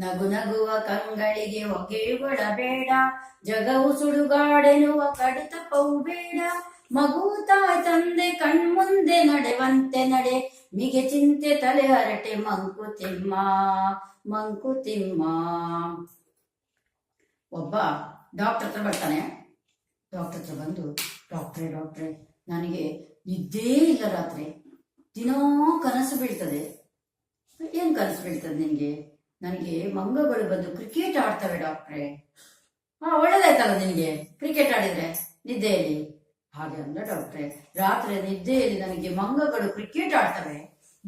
ನಗು ನಗುವ ಕಂಗಳಿಗೆ ಹೊಗೆ ಬೇಡ, ಜಗವು ಸುಡುಗಾಡೆನುವ ಕಡಿತಪವು ಬೇಡ. ಮಗು, ತಾಯಿ, ತಂದೆ, ಕಣ್ಮುಂದೆ ನಡೆವಂತೆ ನಡೆ, ಮಿಗೆ ಚಿಂತೆ ತಲೆ ಹರಟೆ ಮಂಕುತಿಮ್ಮ ಮಂಕುತಿಮ್ಮ ಒಬ್ಬ ಡಾಕ್ಟರ್ ಹತ್ರ ಬರ್ತಾನೆ. ಡಾಕ್ಟರ್ ಹತ್ರ ಬಂದು, ಡಾಕ್ಟ್ರೇ ಡಾಕ್ಟ್ರೇ, ನನಗೆ ನಿದ್ದೇ ಇಲ್ಲ ರಾತ್ರಿ. ದಿನೋ ಕನಸು ಬೀಳ್ತದೆ. ಏನು ಕನಸು ಬೀಳ್ತದೆ ನಿನ್ಗೆ? ನನಗೆ ಮಂಗಗಳು ಬಂದು ಕ್ರಿಕೆಟ್ ಆಡ್ತವೆ ಡಾಕ್ಟ್ರೆ ಹಾ, ಒಳ್ಳೇದಾಯ್ತಲ್ಲ ನಿನಗೆ? ಕ್ರಿಕೆಟ್ ಆಡಿದ್ರೆ ನಿದ್ದೆಯಲ್ಲಿ? ಹಾಗೆ ಅಂದ ಡಾಕ್ಟ್ರೆ ರಾತ್ರಿ ನಿದ್ದೆಯಲ್ಲಿ ನನಗೆ ಮಂಗಗಳು ಕ್ರಿಕೆಟ್ ಆಡ್ತವೆ.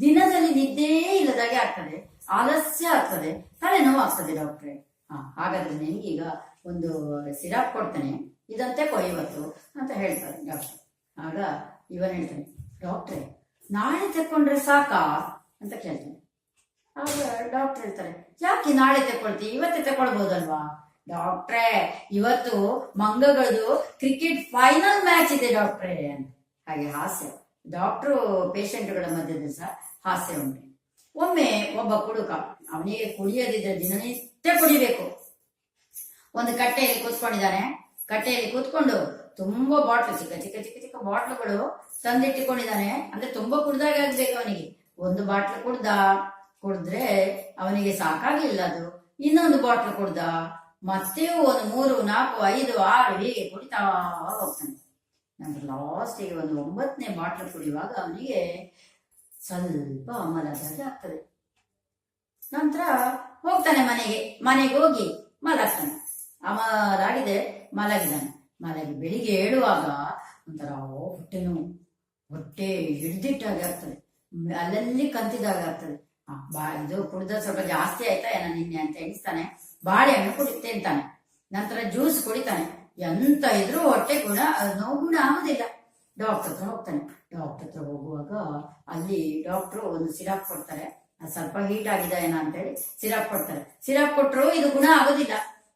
ದಿನದಲ್ಲಿ ನಿದ್ದೆ ಇಲ್ಲದಾಗೆ ಆಗ್ತದೆ. ಆಲಸ್ಯ ಆಗ್ತದೆ. ತಲೆನೋವು ಆಗ್ತದೆ ಡಾಕ್ಟ್ರೆ ಹಾ, ಹಾಗಾದ್ರೆ ನಿನಗೀಗ ಒಂದು ಸಿರಾಪ್ ಕೊಡ್ತೇನೆ. ಇದಂತೆ ಕೊಯ್ಯವತ್ತು ಅಂತ ಹೇಳ್ತಾರೆ ಡಾಕ್ಟ್ರೆ ಆಗ ಇವನ್ ಹೇಳ್ತಾನೆ ಡಾಕ್ಟ್ರೆ ನಾಳೆ ತಕ್ಕೊಂಡ್ರೆ ಸಾಕಾ? ಅಂತ ಕೇಳ್ತಾನೆ. ಆಗ ಡಾಕ್ಟರ್ ಹೇಳ್ತಾರೆ ಯಾಕೆ ನಾಳೆ ತಕೊಳ್ತಿ? ಇವತ್ತೇ ತಕೊಳ್ಬಹುದಲ್ವಾ ಡಾಕ್ಟ್ರೇ ಇವತ್ತು ಮಂಗಗಳದು ಕ್ರಿಕೆಟ್ ಫೈನಲ್ ಮ್ಯಾಚ್ ಇದೆ ಡಾಕ್ಟ್ರೇ ಹಾಗೆ ಹಾಸ್ಯ. ಡಾಕ್ಟ್ರು ಪೇಷಂಟ್ಗಳ ಮಧ್ಯದಲ್ಲಿ ಸಹ ಹಾಸ್ಯ ಉಂಟು. ಒಮ್ಮೆ ಒಬ್ಬ ಕುಡುಕ, ಅವನಿಗೆ ಕುಡಿಯದಿದ್ರೆ ದಿನನಿತ್ಯ ಕುಡಿಬೇಕು. ಒಂದು ಕಟ್ಟೆಯಲ್ಲಿ ಕೂತ್ಕೊಂಡಿದ್ದಾನೆ. ಕಟ್ಟೆಯಲ್ಲಿ ಕೂತ್ಕೊಂಡು ತುಂಬಾ ಬಾಟ್ಲು, ಚಿಕ್ಕ ಚಿಕ್ಕ ಚಿಕ್ಕ ಚಿಕ್ಕ ಬಾಟ್ಲುಗಳು ತಂದಿಟ್ಟುಕೊಂಡಿದ್ದಾನೆ. ಅಂದ್ರೆ ತುಂಬಾ ಕುಡ್ದಾಗ ಆಗ್ಬೇಕು ಅವನಿಗೆ. ಒಂದು ಬಾಟ್ಲು ಕುಡ್ದ. ಕುಡಿದ್ರೆ ಅವನಿಗೆ ಸಾಕಾಗಿಲ್ಲ ಅದು. ಇನ್ನೊಂದು ಬಾಟ್ಲ್ ಕುಡ್ದ. ಮತ್ತೆ ಒಂದು ಮೂರು, ನಾಲ್ಕು, ಐದು, ಆರು ಹೀಗೆ ಕುಡಿತಾ ಹೋಗ್ತಾನೆ. ನಂತರ ಲಾಸ್ಟಿಗೆ ಒಂದು ಒಂಬತ್ತನೇ ಬಾಟ್ಲ್ ಕುಡಿಯುವಾಗ ಅವನಿಗೆ ಸ್ವಲ್ಪ ಮಲದಾಗೆ ಆಗ್ತದೆ. ನಂತರ ಹೋಗ್ತಾನೆ ಮನೆಗೆ. ಮನೆಗೆ ಹೋಗಿ ಮಲಗ್ತಾನೆ. ಅಮಲಾಗಿದೆ ಮಲಗಿದಾನೆ ಮಲಗಿ ಬೆಳಿಗ್ಗೆ ಏಳುವಾಗ ಒಂಥರ ಹೊಟ್ಟೆ ನೋವು ಹೊಟ್ಟೆ ಹಿಡ್ದಿಟ್ಟಾಗೆ ಆಗ್ತದೆ. ಅಲ್ಲಲ್ಲಿ ಕಂತಿದಾಗ ಆಗ್ತದೆ. ಇದು ಕುಡಿದ್ರೆ ಸ್ವಲ್ಪ ಜಾಸ್ತಿ ಆಯ್ತಾ, ಏನೋ ನಿನ್ನೆ ಅಂತ ಎಣಿಸ್ತಾನೆ. ಬಾಳೆಹಣ್ಣು ಕುಡಿ ಅಂತಾನೆ ನಂತರ ಜ್ಯೂಸ್ ಕುಡಿತಾನೆ. ಎಂತ ಇದ್ರೂ ಹೊಟ್ಟೆ ಗುಣ ನೋವು ಗುಣ ಆಗುದಿಲ್ಲ. ಡಾಕ್ಟರ್ ಹತ್ರ ಹೋಗ್ತಾನೆ. ಡಾಕ್ಟರ್ ಹತ್ರ ಹೋಗುವಾಗ ಅಲ್ಲಿ ಡಾಕ್ಟ್ರು ಒಂದು ಸಿರಪ್ ಕೊಡ್ತಾರೆ. ಸ್ವಲ್ಪ ಹೀಟ್ ಆಗಿದೆ ಏನೋ ಅಂತೇಳಿ ಸಿರಪ್ ಕೊಡ್ತಾರೆ. ಸಿರಪ್ ಕೊಟ್ಟರು ಇದು ಗುಣ ಆಗೋದಿಲ್ಲ.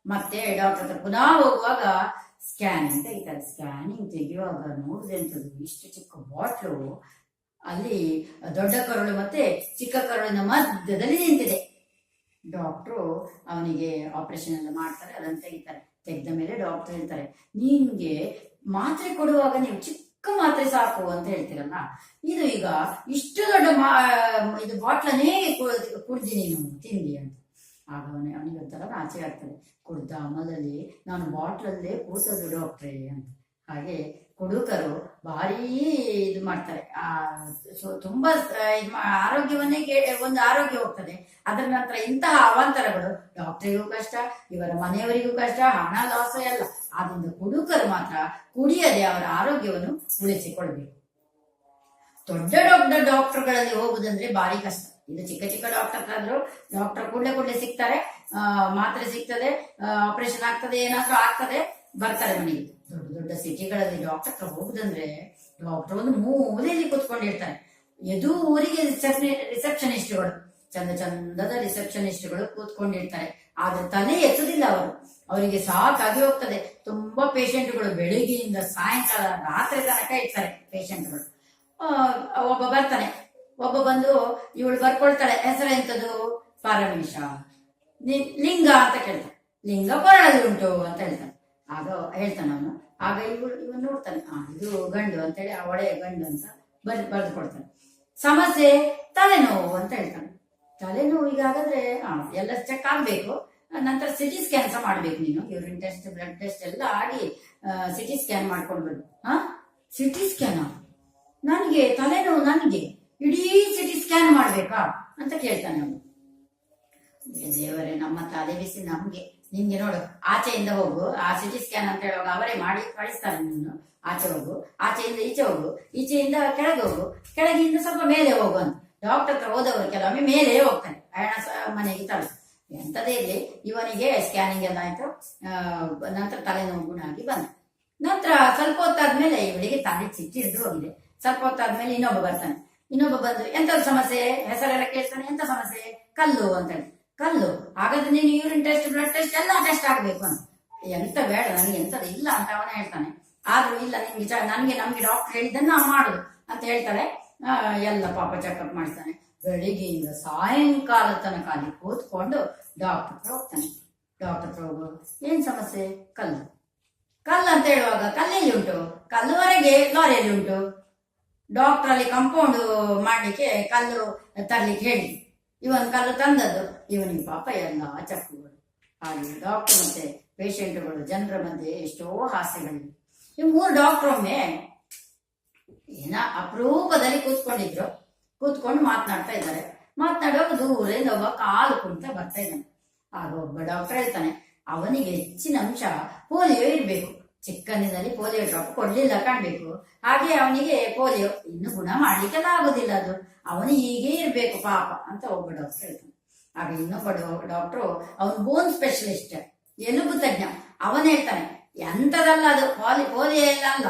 ಮತ್ತೆ ಡಾಕ್ಟರ್ ಹತ್ರ ಪುನಃ ಹೋಗುವಾಗ ಸ್ಕ್ಯಾನಿಂಗ್ ತೆಗಿತಾರೆ. ಸ್ಕ್ಯಾನಿಂಗ್ ತೆಗೆಯುವಾಗ ನೋಡಿದೆಂತದ್ದು? ಇಷ್ಟು ಚಿಕ್ಕ ಬಾಟ್ಲು ಅಲ್ಲಿ ದೊಡ್ಡ ಕರುಳು ಮತ್ತೆ ಚಿಕ್ಕ ಕರುಳಿನ ಮಧ್ಯದಲ್ಲಿ ನಿಂತಿದೆ. ಡಾಕ್ಟ್ರು ಅವನಿಗೆ ಆಪರೇಷನ್ ಎಲ್ಲ ಮಾಡ್ತಾರೆ, ಅದನ್ನು ತೆಗಿತಾರೆ. ತೆಗೆದ ಮೇಲೆ ಡಾಕ್ಟರ್ ಹೇಳ್ತಾರೆ, ನಿನ್ಗೆ ಮಾತ್ರೆ ಕೊಡುವಾಗ ನೀವು ಚಿಕ್ಕ ಮಾತ್ರೆ ಸಾಕು ಅಂತ ಹೇಳ್ತೀರಲ್ಲ, ಇದು ಈಗ ಇಷ್ಟು ದೊಡ್ಡ ಮಾ, ಇದು ಬಾಟ್ಲನ್ನೇ ಕುಡ್ದಿ ನೀನು ತಿಂದಿ ಅಂತ. ಆಗ ಅವನೇ, ಅವನಿಗೆ ಒಂಥರ ಆಚೆ ಆಗ್ತದೆ. ಕುಡ್ದ ಅಮಲಲ್ಲಿ ನಾನು ಬಾಟ್ಲಲ್ಲೇ ಕೂತದ್ದು ಡಾಕ್ಟ್ರೇ ಅಂತ. ಹಾಗೆ ಕುಡುಕರು ಭಾರಿ ಇದು ಮಾಡ್ತಾರೆ. ಆ, ಸೊ ತುಂಬಾ ಆರೋಗ್ಯವನ್ನೇ ಒಂದು ಆರೋಗ್ಯ ಹೋಗ್ತದೆ. ಅದರ ನಂತರ ಇಂತಹ ಅವಾಂತರಗಳು ಡಾಕ್ಟರಿಗೂ ಕಷ್ಟ, ಇವರ ಮನೆಯವರಿಗೂ ಕಷ್ಟ, ಹಣ ಲಾಸ ಎಲ್ಲ ಆದ್ರಿಂದ ಕುಡುಕರು ಮಾತ್ರ ಕುಡಿಯದೆ ಅವರ ಆರೋಗ್ಯವನ್ನು ಉಳಿಸಿಕೊಳ್ಬೇಕು. ದೊಡ್ಡ ದೊಡ್ಡ ಡಾಕ್ಟರ್ಗಳಲ್ಲಿ ಹೋಗುದಂದ್ರೆ ಭಾರಿ ಕಷ್ಟ. ಇದು ಚಿಕ್ಕ ಚಿಕ್ಕ ಡಾಕ್ಟರ್ ಆದ್ರೂ ಡಾಕ್ಟರ್ ಕೂಡಲೇ ಕೂಡಲೇ ಸಿಗ್ತಾರೆ. ಮಾತ್ರೆ ಸಿಗ್ತದೆ ಆಪರೇಷನ್ ಆಗ್ತದೆ, ಏನಾದ್ರೂ ಆಗ್ತದೆ. ಬರ್ತಾರೆ ಮನೆಗೆ. ದೊಡ್ಡ ದೊಡ್ಡ ಸಿಟಿಗಳಲ್ಲಿ ಡಾಕ್ಟರ್ ಹೋಗುದಂದ್ರೆ ಡಾಕ್ಟರ್ ಒಂದು ಮೂಲೆಯಲ್ಲಿ ಕೂತ್ಕೊಂಡಿರ್ತಾರೆ ಎದು ಊರಿಗೆ ರಿಸೆಪ್ಷನಿಸ್ಟ್ಗಳು ಚಂದ ಚಂದದ ರಿಸೆಪ್ಷನಿಸ್ಟ್ಗಳು ಕೂತ್ಕೊಂಡಿರ್ತಾರೆ ಆದ್ರೆ ತಲೆ ಎತ್ತದಿಲ್ಲ ಅವರು. ಅವರಿಗೆ ಸಾಕಾಗಿ ಹೋಗ್ತದೆ. ತುಂಬಾ ಪೇಷಂಟ್ಗಳು ಬೆಳಿಗ್ಗೆಯಿಂದ ಸಾಯಂಕಾಲ ರಾತ್ರಿ ತನಕ ಇರ್ತಾರೆ ಪೇಷಂಟ್ಗಳು ಒಬ್ಬ ಬರ್ತಾನೆ. ಒಬ್ಬ ಬಂದು ಇವಳು ಬರ್ಕೊಳ್ತಾಳೆ. ಹೆಸರು ಎಂತದು? ಪರಮೇಶ. ಲಿಂಗ ಅಂತ ಕೇಳ್ತಾರೆ ಲಿಂಗ ಕೊರಳಲ್ಲಿ ಉಂಟು ಅಂತ ಹೇಳ್ತಾನೆ. ಆಗ ಹೇಳ್ತಾನೆ ಅವನು. ಆಗ ಇವಳು ಇವನು ನೋಡ್ತಾನೆ ಆ ಇದು ಗಂಡು ಅಂತೇಳಿ ಆ ಒಡೆಯ ಗಂಡು ಅಂತ ಬರ್ ಬರೆದು ಕೊಡ್ತಾನೆ. ಸಮಸ್ಯೆ ತಲೆನೋವು ಅಂತ ಹೇಳ್ತಾನೆ. ತಲೆನೋವು ಈಗ ಹಾಗಾದ್ರೆ ಆ, ಎಲ್ಲ ಚೆಕ್ ಆಗ್ಬೇಕು. ನಂತರ ಸಿಟಿ ಸ್ಕ್ಯಾನ್ ಸಹ ಮಾಡ್ಬೇಕು ನೀನು. ಯೂರಿನ್ ಟೆಸ್ಟ್ ಬ್ಲಡ್ ಟೆಸ್ಟ್ ಎಲ್ಲ ಆಗಿ ಸಿಟಿ ಸ್ಕ್ಯಾನ್ ಮಾಡ್ಕೊಂಡು ಆ? ಹಾ ಸಿಟಿ ಸ್ಕ್ಯಾನ್ ನನಗೆ ತಲೆನೋವು ನನಗೆ. ಇಡೀ ಸಿಟಿ ಸ್ಕ್ಯಾನ್ ಮಾಡ್ಬೇಕಾ? ಅಂತ ಕೇಳ್ತಾನೆ ಅವನು. ದೇವರೇ ನಮ್ಮ ತಲೆ ಬಿಸಿ ನಮ್ಗೆ. ನಿಂಗೆ ನೋಡು, ಆಚೆಯಿಂದ ಹೋಗು, ಆ ಸಿಟಿ ಸ್ಕ್ಯಾನ್ ಅಂತ ಹೇಳುವಾಗ ಅವರೇ ಮಾಡಿ ಕಳಿಸ್ತಾರೆ ನೀನು ಆಚೆ ಹೋಗು, ಆಚೆಯಿಂದ ಈಚೆ ಹೋಗು, ಈಚೆಯಿಂದ ಕೆಳಗೆ ಹೋಗು, ಕೆಳಗಿಂದ ಸ್ವಲ್ಪ ಮೇಲೆ ಹೋಗು ಅಂತ. ಡಾಕ್ಟರ್ ಹತ್ರ ಹೋದವರು ಕೆಲವೊಮ್ಮೆ ಮೇಲೆ ಹೋಗ್ತಾನೆ ಪ್ರಯಾಣ ಮನೆಗೆ ತಲುಪು ಎಂತದೇ ಇರಲಿ, ಇವನಿಗೆ ಸ್ಕ್ಯಾನಿಂಗ್ ಎಲ್ಲ ಆಯ್ತು ನಂತರ ತಲೆನೋವು ಗುಣ ಆಗಿ ಬಂದ ನಂತರ ಸ್ವಲ್ಪ ಹೊತ್ತಾದ್ಮೇಲೆ ಇವಳಿಗೆ ತಲೆ ಚಿಟ್ಟಿದ್ದು ಹೋಗಿದೆ. ಸ್ವಲ್ಪ ಹೊತ್ತಾದ್ಮೇಲೆ ಇನ್ನೊಬ್ಬ ಬರ್ತಾನೆ. ಇನ್ನೊಬ್ಬ ಬಂದು ಎಂತ ಸಮಸ್ಯೆ? ಹೆಸರೆಲ್ಲ ಕೇಳ್ತಾನೆ ಎಂತ ಸಮಸ್ಯೆ? ಕಲ್ಲು ಅಂತ ಹೇಳಿ. ಕಲ್ಲು. ಹಾಗಾದ್ರೆ ನೀನು ಯೂರಿನ್ ಟೆಸ್ಟ್ ಬ್ಲಡ್ ಟೆಸ್ಟ್ ಎಲ್ಲ ಟೆಸ್ಟ್ ಆಗ್ಬೇಕು ಅಂತ. ಎಂತ ಬೇಡ, ನನಗೆ ಎಂತದ ಇಲ್ಲ ಅಂತ ಅವನೇ ಹೇಳ್ತಾನೆ. ಆದ್ರೂ ಇಲ್ಲ ನಿಮ್ಗೆ ನನಗೆ ನಮ್ಗೆ ಡಾಕ್ಟರ್ ಹೇಳಿದ್ದನ್ನ ನಾವು ಅಂತ ಹೇಳ್ತಾರೆ ಎಲ್ಲ ಪಾಪ ಚೆಕಪ್ ಮಾಡ್ತಾನೆ. ಬೆಳಿಗ್ಗೆಯಿಂದ ಸಾಯಂಕಾಲ ತನಕ ಅಲ್ಲಿ ಕೂತ್ಕೊಂಡು ಡಾಕ್ಟರ್ ಹತ್ರ ಹೋಗ್ತಾನೆ. ಡಾಕ್ಟರ್ ಹತ್ರ ಹೋಗುವಾಗ ಏನ್ ಸಮಸ್ಯೆ? ಕಲ್ಲು. ಕಲ್ಲು ಅಂತ ಹೇಳುವಾಗ ಕಲ್ಲೆಲ್ಲಿ ಉಂಟು? ಕಲ್ಲುವರೆಗೆ ಲಾರಿಯಲ್ಲಿ ಉಂಟು. ಡಾಕ್ಟರ್ ಅಲ್ಲಿ ಕಂಪೌಂಡ್ ಮಾಡ್ಲಿಕ್ಕೆ ಕಲ್ಲು ತರ್ಲಿಕ್ಕೆ ಹೇಳಿ. ಇವನ್ ಕಾಲ ತಂದದ್ದು ಇವನಿಗೆ ಪಾಪ ಎಲ್ಲ ಚಕ್ಕುಗಳು ಹಾಗೆ ಡಾಕ್ಟರ್ ಮತ್ತೆ ಪೇಷಂಟ್ಗಳು ಜನರ ಮಧ್ಯೆ ಎಷ್ಟೋ ಹಾಸ್ಯಗಳಿವೆ. ಈ ಮೂರು ಡಾಕ್ಟರ್ ಒಮ್ಮೆ ಏನ ಅಪರೂಪದಲ್ಲಿ ಕೂತ್ಕೊಂಡಿದ್ರು. ಕೂತ್ಕೊಂಡು ಮಾತನಾಡ್ತಾ ಇದ್ದಾರೆ. ಮಾತನಾಡುವಾಗ ದೂರದಿಂದ ಒಬ್ಬ ಕಾಲು ಕುಂತ ಬರ್ತಾ ಇದ್ದಾನೆ. ಆಗ ಒಬ್ಬ ಡಾಕ್ಟರ್ ಹೇಳ್ತಾನೆ, ಅವನಿಗೆ ಹೆಚ್ಚಿನ ಅಂಶ ಪೋಲಿಯೋ ಇರಬೇಕು. ಚಿಕ್ಕಂದಿನಲ್ಲಿ ಪೋಲಿಯೋ ಡ್ರಾಪ್ ಕೊಡ್ಲಿಲ್ಲ ಕಾಣ್ಬೇಕು. ಹಾಗೆ ಅವನಿಗೆ ಪೋಲಿಯೋ ಇನ್ನು ಗುಣ ಮಾಡ್ಲಿಕ್ಕೆಲ್ಲ ಆಗೋದಿಲ್ಲ ಅದು. ಅವನು ಹೀಗೆ ಇರ್ಬೇಕು ಪಾಪ ಅಂತ ಒಬ್ಬ ಡಾಕ್ಟರ್ ಹೇಳ್ತಾನೆ. ಆಗ ಇನ್ನೊಬ್ಬ ಡಾಕ್ಟ್ರು ಅವನು ಬೋನ್ ಸ್ಪೆಷಲಿಸ್ಟ್ ಎಲುಬು ತಜ್ಞ. ಅವನು ಹೇಳ್ತಾನೆ ಎಂತದಲ್ಲ ಅದು? ಪೋಲಿ, ಪೋಲಿಯೋ ಎಲ್ಲ ಅಲ್ಲ.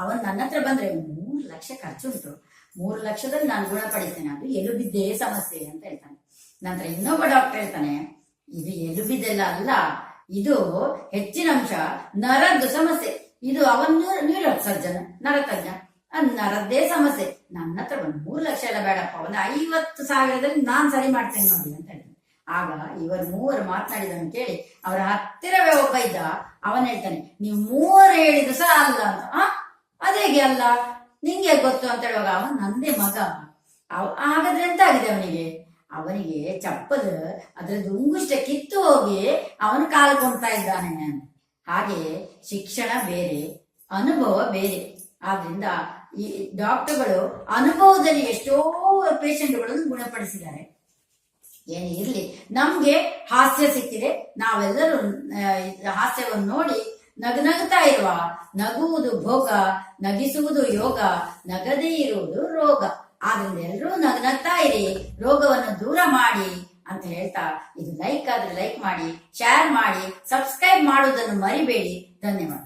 ಅವನ್ ನನ್ನ ಹತ್ರ ಬಂದ್ರೆ ಮೂರು ಲಕ್ಷ ಖರ್ಚುಂಟು ಮೂರು ಲಕ್ಷದಲ್ಲಿ ನಾನು ಗುಣಪಡಿಸ್ತೇನೆ ಅದು ಎಲುಬಿದ್ದೇ ಸಮಸ್ಯೆ ಅಂತ ಹೇಳ್ತಾನೆ. ನಂತರ ಇನ್ನೊಬ್ಬ ಡಾಕ್ಟರ್ ಹೇಳ್ತಾನೆ, ಇದು ಎಲುಬಿದೆಲ್ಲ ಅಲ್ಲ. ಇದು ಹೆಚ್ಚಿನ ಅಂಶ ನರದ್ದು ಸಮಸ್ಯೆ. ಇದು ಅವನು ನ್ಯೂರೋ ಸರ್ಜನ್ ನರತಜ್ಞ. ಅದ್ ನರದ್ದೇ ಸಮಸ್ಯೆ. ನನ್ನ ಹತ್ರ ಒಂದು ಮೂರು ಲಕ್ಷ ಎಲ್ಲ ಬೇಡಪ್ಪ. ಒಂದು ಐವತ್ತು ಸಾವಿರದಲ್ಲಿ ನಾನ್ ಸರಿ ಮಾಡ್ತೇನೆ ನೋಡಿ ಅಂತ ಹೇಳ್ತಾನೆ ಆಗ ಇವರು ಮೂವರು ಮಾತನಾಡಿದನ್ನು ಕೇಳಿ ಅವರ ಹತ್ತಿರವೇ ಒಬ್ಬ ಇದ್ದ. ಅವನ್ ಹೇಳ್ತಾನೆ, ನೀವು ಮೂವರು ಹೇಳಿದ್ರು ಸಹ ಅಲ್ಲ ಅಂತ. ಆ ಅದೇಗೆ ಅಲ್ಲ? ನಿಂಗೆ ಗೊತ್ತು? ಅಂತ ಹೇಳುವಾಗ ಅವನ್ ನಂದೇ ಮಗ. ಅವ್- ಹಾಗಾದ್ರೆ ಎಂತ ಆಗಿದೆ ಅವನಿಗೆ? ಅವನಿಗೆ ಚಪ್ಪದ ಅದರದ್ದು ಉಂಗುಷ್ಟ ಕಿತ್ತು ಹೋಗಿ ಅವನು ಕಾಲು ಕೊಂತಾ ಇದ್ದಾನೆ ನಾನು ಹಾಗೆ ಶಿಕ್ಷಣ ಬೇರೆ, ಅನುಭವ ಬೇರೆ. ಆದ್ರಿಂದ ಈ ಡಾಕ್ಟರ್ಗಳು ಅನುಭವದಲ್ಲಿ ಎಷ್ಟೋ ಪೇಷಂಟ್ಗಳನ್ನು ಗುಣಪಡಿಸಿದ್ದಾರೆ. ಏನೇ ಇರಲಿ, ನಮ್ಗೆ ಹಾಸ್ಯ ಸಿಕ್ಕಿದೆ, ನಾವೆಲ್ಲರೂ ಹಾಸ್ಯವನ್ನು ನೋಡಿ ನಗು ನಗುತ್ತಾ ಇರುವ ನಗುವುದು ಭೋಗ, ನಗಿಸುವುದು ಯೋಗ, ನಗದೇ ಇರುವುದು ರೋಗ. ಆದ್ರಿಂದ ಎಲ್ಲರೂ ನಗ ನಗ್ತಾ ಇರಿ. ರೋಗವನ್ನು ದೂರ ಮಾಡಿ ಅಂತ ಹೇಳ್ತಾ ಇದು ಲೈಕ್ ಆದ್ರೆ ಲೈಕ್ ಮಾಡಿ ಶೇರ್ ಮಾಡಿ ಸಬ್ಸ್ಕ್ರೈಬ್ ಮಾಡುವುದನ್ನು ಮರಿಬೇಡಿ. ಧನ್ಯವಾದ.